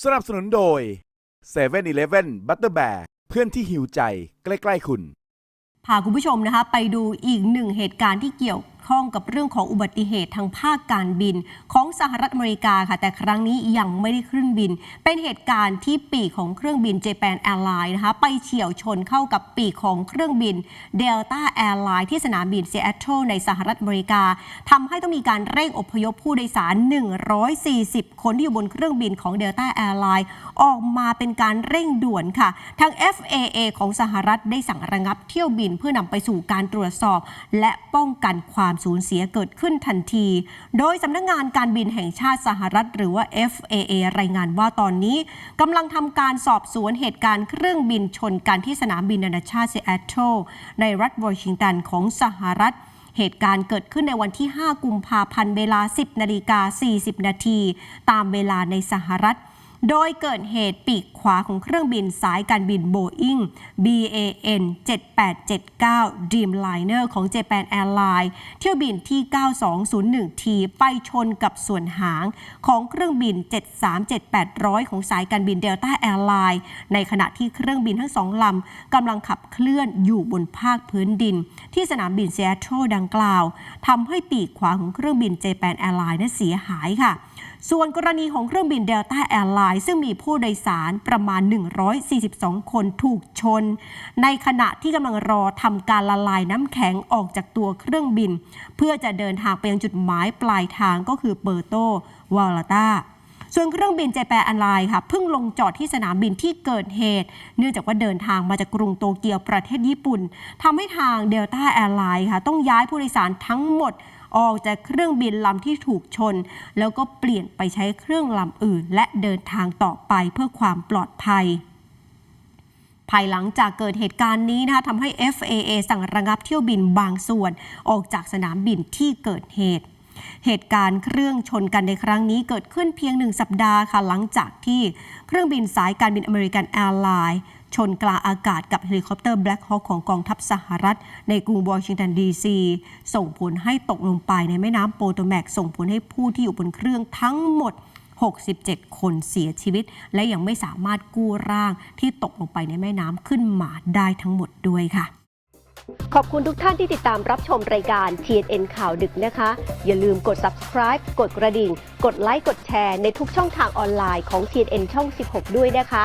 สนับสนุนโดย7 e เ e ่ e อีเลฟเว่นบัตเตอร์แบกเพื่อนที่หิวใจใกล้ ๆ คุณ พาคุณผู้ชมนะคะ ไปดูอีกหนึ่งเหตุการณ์ที่เกี่ยว ข้องกับเรื่องของอุบัติเหตุทางภาคการบิน ของสหรัฐอเมริกาค่ะ แต่ครั้งนี้ยังไม่ได้ขึ้นบิน เป็นเหตุการณ์ที่ปีกของเครื่องบิน Japan Airlines นะคะไปเฉียวชนเข้ากับปีกของเครื่องบิน Delta Airlines ที่สนามบินซีแอตเทิลในสหรัฐอเมริกาทำให้ต้องมีการเร่งอพยพผู้โดยสาร 140 คนที่อยู่บนเครื่องบินของ Delta Airlines ออกมาเป็นการเร่งด่วนค่ะ ทาง FAA ของสหรัฐได้สั่งระงับเที่ยวบินเพื่อนำไปสู่การตรวจสอบ และป้องกันความสูญเสียเกิดขึ้นทันที โดยสำนักงงานการบินแห่งชาติสหรัฐ หรือว่า FAA รายงานว่าตอนนี้กำลังทำการสอบสวนเหตุการณ์เครื่องบินชนกันที่สนามบินนานาชาติซีแอตเทิลในรัฐวอชิงตันของสหรัฐเหตุการณ์เกิดขึ้นในวันที่ 5 กุมภาพันธ์ เวลา 10 นาฬิกา 40 นาที ตามเวลาในสหรัฐ โดยเกิดเหตุปีกขวาของเครื่องบินสายการบินโบอิง BAN 7879 Dreamliner ของ Japan Airlines เที่ยวบินที่ 9201T ไปชนกับส่วนหางของเครื่องบิน 737-800 ของสายการบิน Delta Airlines ในขณะที่เครื่องบินทั้งสองลำกำลังขับเคลื่อนอยู่บนภาคพื้นดิน ที่สนามบินเซีแอตเทิลดังกล่าวทำให้ปีกขวาของเครื่องบิน Japan Airlines นั้นเสียหายค่ะ ส่วนกรณีของเครื่องบิน Delta Airlines ซึ่งมีผู้โดยสารประมาณ 142 คนถูกชน ในขณะที่กำลังรอทำการละลายน้ำแข็งออกจากตัวเครื่องบิน เพื่อจะเดินทางไปยังจุดหมายปลายทางก็คือเปอร์โตวาลาตาส่วนเครื่องบินเจแปนอ r ไลน์ค่ะเพิ่งลงจอดที่สนามบินที่เกิดเหตุ เนื่องจากว่าเดินทางมาจากกรุงโตเกียวประเทศญี่ปุ่นทำให้ทางเดลต้าแอร์ไลน์ค่ะต้องย้ายผู้โดยสารทั้งหมด ออกจากเครื่องบินลำที่ถูกชน แล้วก็เปลี่ยนไปใช้เครื่องลำอื่น และเดินทางต่อไปเพื่อความปลอดภัยภายหลังจากเกิดเหตุการณ์นี้นะคะทำให้ FAA สั่งระงับเที่ยวบินบางส่วน ออกจากสนามบินที่เกิดเหตุ เหตุการณ์เครื่องชนกันในครั้งนี้เกิดขึ้นเพียงหนึ่งสัปดาห์ค่ะหลังจากที่เครื่องบินสายการบินอเมริกันแอร์ไลน์ ชนกลางอากาศกับเฮลิคอปเตอร์ Black Hawk ของกองทัพสหรัฐ ในกรุงวอชิงตันดีซีส่งผลให้ตกลงไปในแม่น้ำโปโตแมกส่งผลให้ผู้ที่อยู่บนเครื่องทั้งหมด 67 คนเสียชีวิต และยังไม่สามารถกู้ร่างที่ตกลงไปในแม่น้ำขึ้นมาได้ทั้งหมดด้วยค่ะ ขอบคุณทุกท่านที่ติดตามรับชมรายการ TNN ข่าวดึกนะคะ อย่าลืมกด subscribe กดกระดิ่ง กดไลค์กดแชร์ในทุกช่องทางออนไลน์ของ TNN ช่อง 16 ด้วยนะคะ